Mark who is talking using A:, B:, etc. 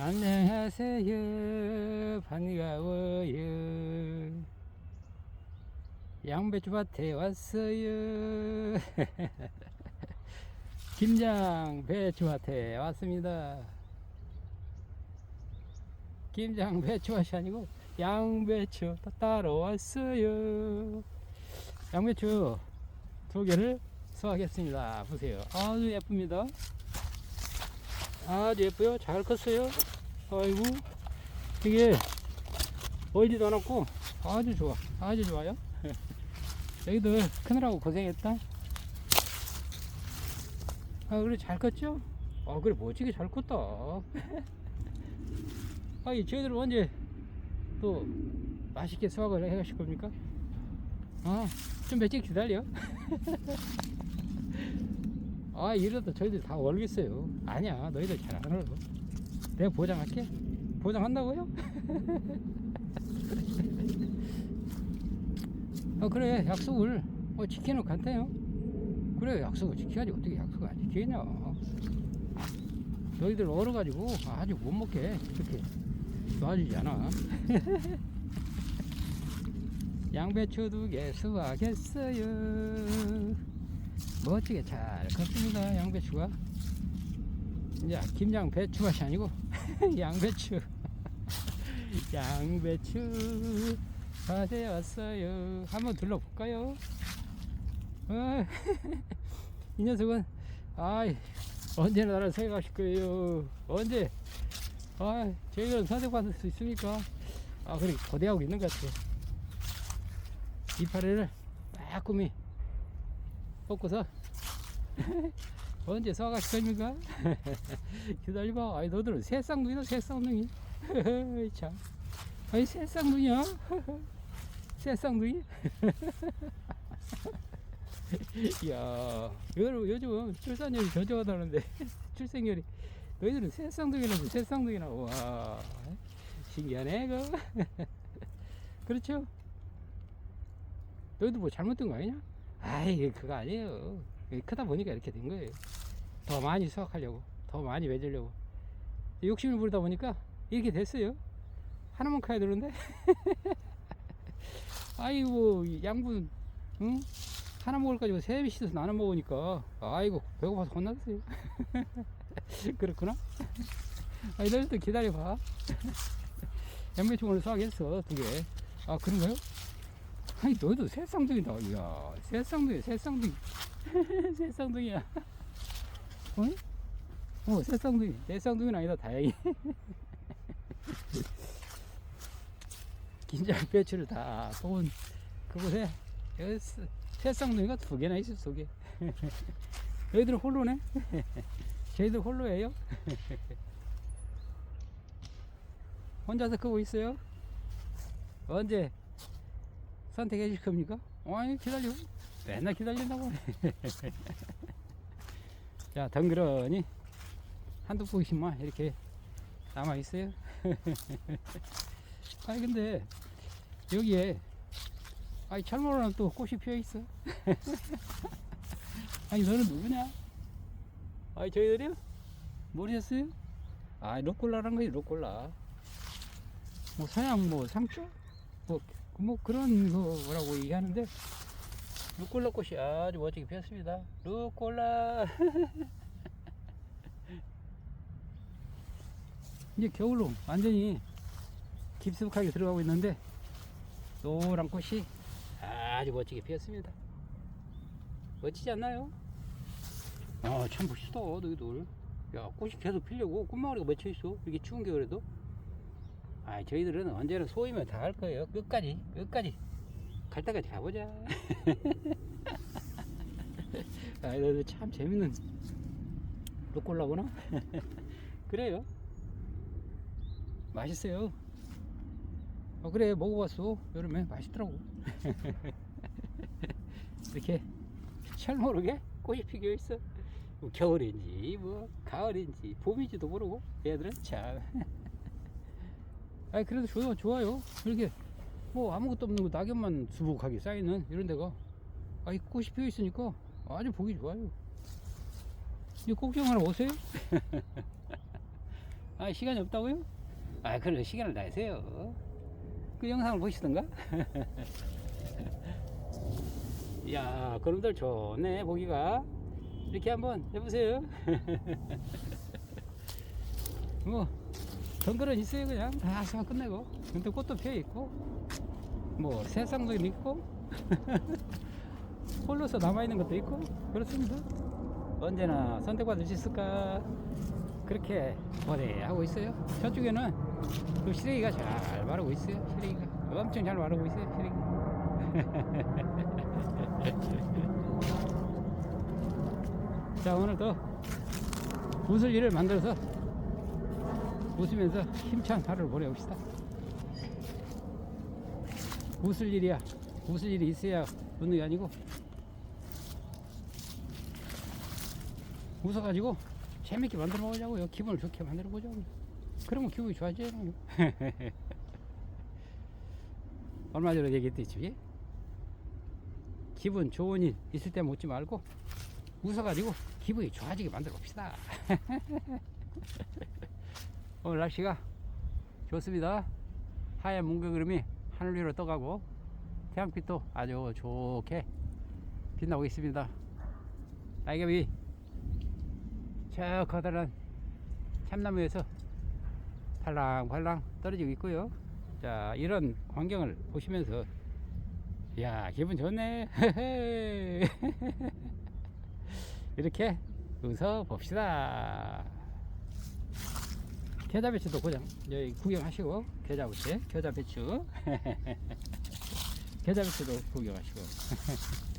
A: 안녕하세요. 반가워요. 양배추밭에 왔어요. 김장 배추밭에 왔습니다. 김장 배추밭이 아니고 양배추 따러 왔어요. 양배추 두 개를 수확했습니다. 보세요. 아주 예쁩니다. 아주 예뻐요. 잘 컸어요. 아이고, 이게 멀지도 않았고 아주 좋아. 아주 좋아요. 여기들 크느라고 고생했다. 아, 그래 잘 컸죠? 아, 그래 멋지게 잘 컸다. 아이, 저희들 언제 또 맛있게 수확을 해 가실 겁니까? 아, 좀 며칠 기다려. 아, 이러다 저희들 다 얼겠어요. 아니야, 너희들 잘안 얼어. 내가 보장할게. 보장한다고요? 아, 그래, 약속을 뭐 지키는 간대요. 그래, 약속을 지켜야지. 어떻게 약속을 안 지키겠냐. 너희들 얼어가지고 아주 못 먹게 그렇게 놔주지 않아. 양배추 두 개 수확했어요. 멋지게 잘 컸습니다. 양배추가. 이제 김장 배추밭이 아니고 양배추. 양배추 밭에 왔어요. 한번 둘러볼까요? 어, 이 녀석은 아이 언제나 나를 생각하실 거예요. 언제? 아, 저희는 선택받을 수 있습니까? 아, 그래 거대하고 있는 것 같아요. 이파리를 빼꼼히 뽑고서 언제 수확하실 겁니까? 기다려봐. 아이 너들은 새쌍둥이다 새쌍둥이. 참. 아이 새쌍둥이야. 새쌍둥이. 이야, 요즘, 요즘 출산율이 저조하다는데 출생률이 너희들은 새쌍둥이라고 새쌍둥이라고 와 신기하네 그 그렇죠? 너희도 뭐 잘못된 거 아니냐? 아이 그거 아니에요. 크다 보니까 이렇게 된 거예요. 더 많이 수확하려고 더 많이 맺으려고. 욕심을 부리다 보니까 이렇게 됐어요. 하나만 커야 되는데? 아이고 이 양분 응? 하나 먹을 가지고 세 씻어서 나눠 먹으니까 아이고 배고파서 혼났어요. 그렇구나. 아이 너희도 기다려봐. 양배추 오늘 수확했어 두개아 그런가요? 아니 너희도 새쌍둥이다. 이야 새쌍둥이 새쌍둥이. 새쌍둥이야. 어? 어 새쌍둥이. 새쌍둥이는 아니다 다행히. 긴장 배추를 다. 뽑은 그곳에 새- 새쌍둥이가 두 개나 있어 두개. 너희들은 홀로네? 저희들 홀로예요? 혼자서 크고 있어요? 언제 선택해 줄 겁니까? 아니 기다려. 맨날 기다린다고. 자 덩그러니 한두 포기씩만 이렇게 남아 있어요. 아니 근데 여기에 아니 철모로는 또 꽃이 피어 있어. 아니 너는 누구냐? 아니 저희들이요? 모르셨어요? 아 로콜라란 거지 로콜라. 뭐 서양 뭐 상추? 뭐, 뭐 그런 거라고 얘기하는데 루꼴라 꽃이 아주 멋지게 피었습니다. 루꼴라. 이제 겨울로 완전히 깊숙하게 들어가고 있는데 노란 꽃이 아주 멋지게 피었습니다. 멋지지 않나요? 아참 멋있다 너희들. 야 꽃이 계속 피려고 꽃망울이가 맺혀 있어? 이렇게 추운 겨울에도 아 저희들은 언제나 소이면 다 할 거예요. 끝까지 끝까지. 갈 때까지 가보자. 아 너희들 참 재밌는 루꼴라구나. 그래요. 맛있어요. 어 그래 먹어봤어. 여름에 맛있더라고. 이렇게 철 모르게 꽃이 피겨 있어. 뭐 겨울인지 뭐 가을인지 봄인지도 모르고 얘들은 참 아니 그래도 좋아, 좋아요. 이렇게 뭐 아무것도 없는 거 낙엽만 수북하게 쌓이는 이런 데가 아이 꽃이 피어 있으니까 아주 보기 좋아요. 이 하나 오세요? 아 시간이 없다고요? 아 그래 시간을 내세요. 그 영상을 보시던가? 야 그놈들 좋네 보기가. 이렇게 한번 해보세요. 뭐 덩그런 있어요 그냥. 다 하시면 끝내고. 근데 꽃도 피어 있고 뭐 새쌍도 있고 홀로서 남아있는 것도 있고 그렇습니다. 언제나 선택받을 수 있을까? 그렇게 원해하고 있어요. 저쪽에는 그 시래기가 잘 마르고 있어요 시래기가. 엄청 잘 마르고 있어요 시래기. 자 오늘도 웃을 일을 만들어서 웃으면서 힘찬 하루를 보내봅시다. 웃을 일이야. 웃을 일이 있어야 웃는 게 아니고 웃어가지고 재밌게 만들어 보자고요. 기분을 좋게 만들어 보자고요 그러면 기분이 좋아져요? 얼마 전에 얘기했듯이 기분 좋은 일 있을 때 웃지 말고 웃어가지고 기분이 좋아지게 만들어 봅시다 오늘 날씨가 좋습니다. 하얀 뭉게구름이 하늘 위로 떠가고 태양빛도 아주 좋게 빛나고 있습니다. 낙엽이 저 커다란 참나무에서 팔랑팔랑 떨어지고 있고요. 자 이런 광경을 보시면서 야 기분 좋네. 이렇게 웃어 봅시다 겨자 배추도 그냥 여기 구경하시고 겨자 배추 겨자 배추. 겨자 배추도 구경하시고